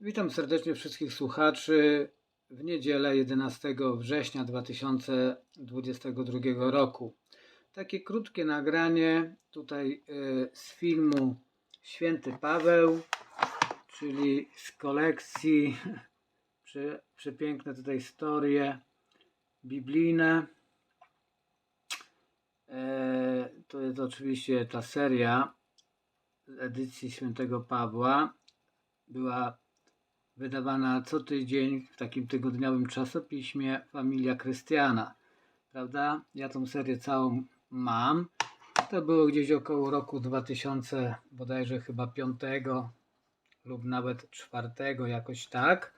Witam serdecznie wszystkich słuchaczy w niedzielę 11 września 2022 roku. Takie krótkie nagranie tutaj y, z filmu Święty Paweł, czyli z kolekcji prze, przepiękne tutaj historie biblijne. E, To jest oczywiście ta seria z edycji Świętego Pawła. Była wydawana co tydzień w takim tygodniowym czasopiśmie Familia Krystiana. Prawda? Ja tą serię całą mam. To było gdzieś około roku 2000, bodajże chyba 5 lub nawet 4, jakoś tak.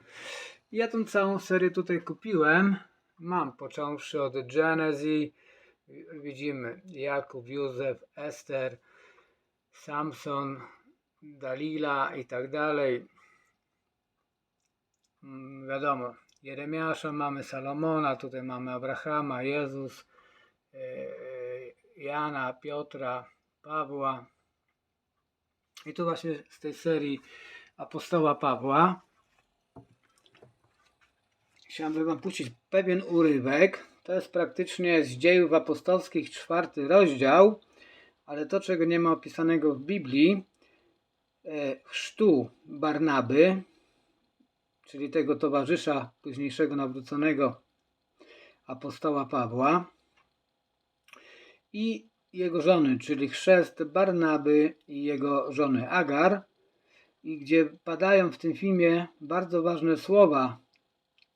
Ja tą całą serię tutaj kupiłem. Mam począwszy od Genesis. Widzimy Jakub, Józef, Ester, Samson, Dalila i tak dalej. Mm, wiadomo, Jeremiasza mamy, Salomona, tutaj mamy Abrahama, Jezus, e, Jana, Piotra, Pawła. I tu właśnie z tej serii apostoła Pawła chciałbym Wam puścić pewien urywek. To jest praktycznie z dziejów apostolskich czwarty rozdział, ale to, czego nie ma opisanego w Biblii, e, chrztu Barnaby, czyli tego towarzysza późniejszego nawróconego apostoła Pawła i jego żony, czyli chrzest Barnaby i jego żony Agar, i gdzie padają w tym filmie bardzo ważne słowa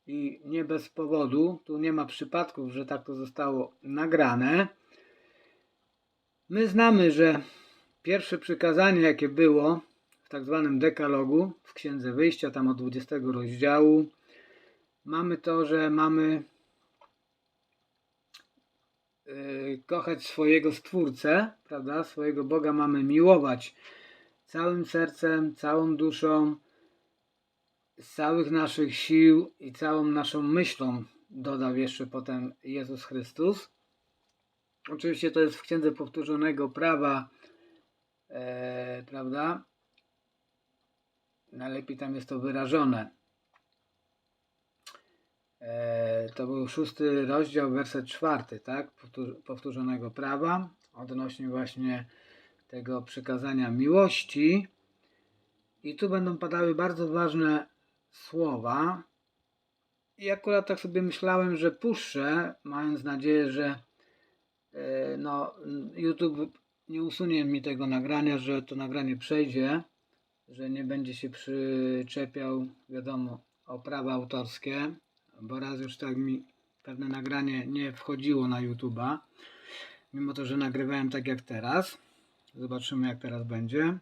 i nie bez powodu, tu nie ma przypadków, że tak to zostało nagrane. My znamy, że pierwsze przykazanie, jakie było tak zwanym dekalogu, w Księdze Wyjścia, tam od 20 rozdziału, mamy to, że mamy yy, kochać swojego Stwórcę, prawda? Swojego Boga mamy miłować całym sercem, całą duszą, z całych naszych sił i całą naszą myślą, dodał jeszcze potem Jezus Chrystus. Oczywiście to jest w Księdze Powtórzonego Prawa, e, prawda? Najlepiej tam jest to wyrażone. E, to był szósty rozdział, werset czwarty, tak? Powtór- Powtórzonego prawa, odnośnie właśnie tego przykazania miłości. I tu będą padały bardzo ważne słowa. I akurat tak sobie myślałem, że puszczę, mając nadzieję, że e, no, YouTube nie usunie mi tego nagrania, że to nagranie przejdzie, że nie będzie się przyczepiał, wiadomo, o prawa autorskie, bo raz już tak mi pewne nagranie nie wchodziło na YouTube'a, mimo to, że nagrywałem tak jak teraz. Zobaczymy jak teraz będzie.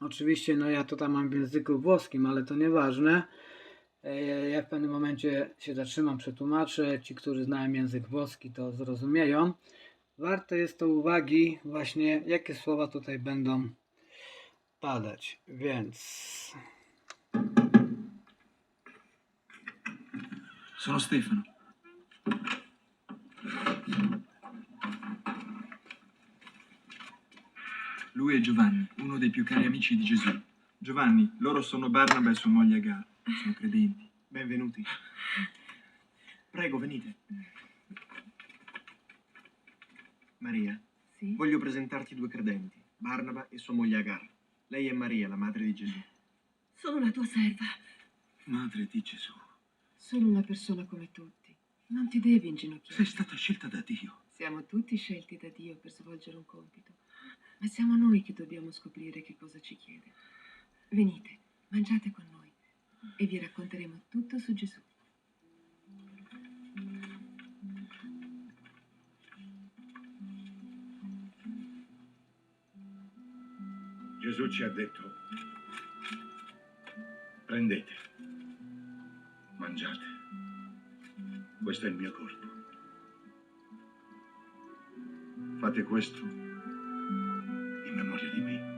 Oczywiście, no ja to tam mam w języku włoskim, ale to nieważne. E, Ja w pewnym momencie się zatrzymam, przetłumaczę. Ci, którzy znają język włoski, to zrozumieją. Warte jest to uwagi, właśnie jakie słowa tutaj będą padać. Więc Sono Stefano. Lui è Giovanni, uno dei più cari amici di Gesù. Giovanni, loro sono Barnaba e sua moglie Agar. Sono credenti. Benvenuti. Prego, venite. Maria, Sì? voglio presentarti due credenti, Barnaba e sua moglie Agar. Lei è Maria, la madre di Gesù. Sono la tua serva. Madre di Gesù, Sono una persona come tutti. Non ti devi inginocchiare. sei stata scelta da Dio. Siamo tutti scelti da Dio per svolgere un compito. Ma siamo noi che dobbiamo scoprire che cosa ci chiede. Venite, mangiate con noi e vi racconteremo tutto su Gesù. Gesù ci ha detto, prendete, mangiate, questo è il mio corpo. Fate questo in memoria di me.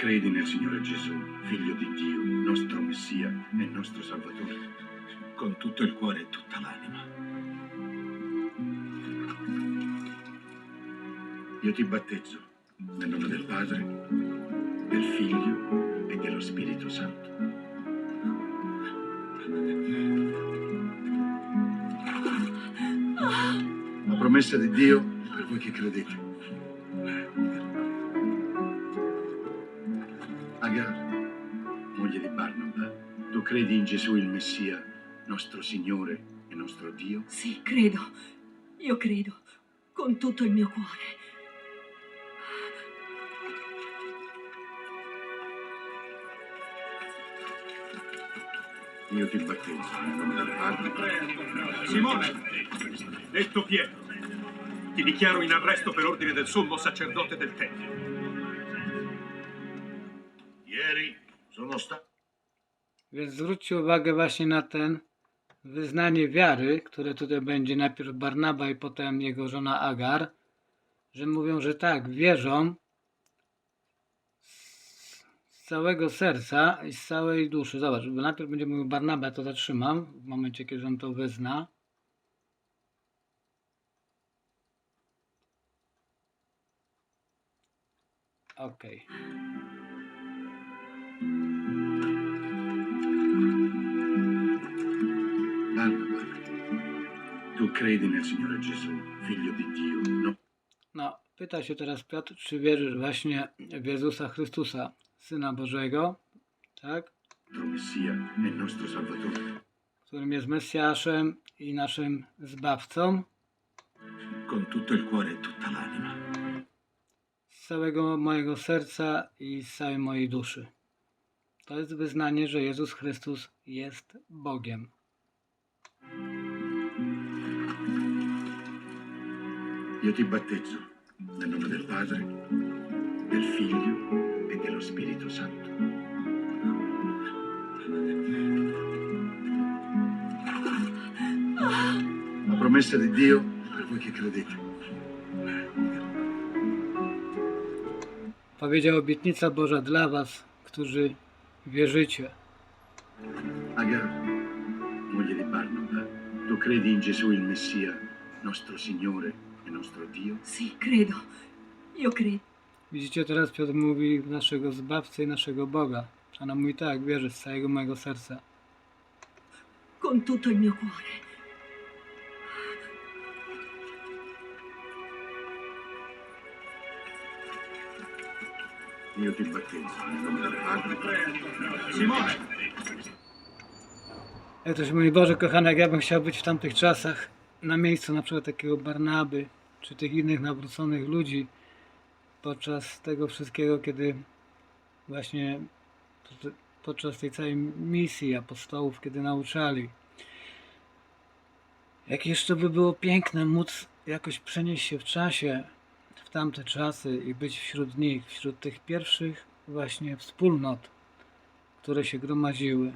Credi nel Signore Gesù, figlio di Dio, nostro Messia e nostro Salvatore? Con tutto il cuore e tutta l'anima. Io ti battezzo nel nome del Padre, del Figlio e dello Spirito Santo. La promessa di Dio per voi che credete. Agar, moglie di Barnaba, tu credi in Gesù il Messia, nostro Signore e nostro Dio? Sì, credo. Io credo. Con tutto il mio cuore. Io ti battezzo nel nome del Padre, Simone! Detto Pietro, ti dichiaro in arresto per ordine del sommo sacerdote del Tempio. Więc zwróćcie uwagę właśnie na ten wyznanie wiary, które tutaj będzie najpierw Barnaba i potem jego żona Agar, że mówią, że tak, wierzą z- całego serca i z całej duszy. Zobacz, bo najpierw będzie mówił Barnaba, to zatrzymam w momencie, kiedy on to wyzna. Okej. Barnaba. Tu credi nel Signore Gesù, figlio di Dio, no? No, pyta się teraz Piotr, czy wierzysz właśnie w Jezusa Chrystusa, Syna Bożego, tak? nostro Messia nostro Salvatore. Którym jest Mesjaszem i naszym Zbawcą. Con tutto il cuore e tutta l'anima. Z całego mojego serca i z całej mojej duszy. To jest wyznanie, że Jezus Chrystus jest Bogiem. Io ti battezzo nel nome del Padre, del Figlio e dello Spirito Santo. La promessa di Dio per voi che credete. Powiedział obietnica Boża dla Was, którzy wierzycie. Agar, moglie di Barnaba, tu credi in Gesù il Messia, nostro Signore e nostro Dio? Sì, credo. Io credo. Widzicie, teraz Piotr mówi w naszego Zbawcę i naszego Boga. Ona mówi tak, wierzę z całego mojego serca. Con tutto il mio cuore. Io ti battezzo nel nome del Padre, Simone! Jak ktoś mówi, Boże kochany, jak ja bym chciał być w tamtych czasach na miejscu na przykład takiego Barnaby, czy tych innych nawróconych ludzi podczas tego wszystkiego, kiedy właśnie pod- podczas tej całej misji apostołów, kiedy nauczali. Jak jeszcze by było piękne móc jakoś przenieść się w czasie w tamte czasy i być wśród nich, wśród tych pierwszych właśnie wspólnot, które się gromadziły.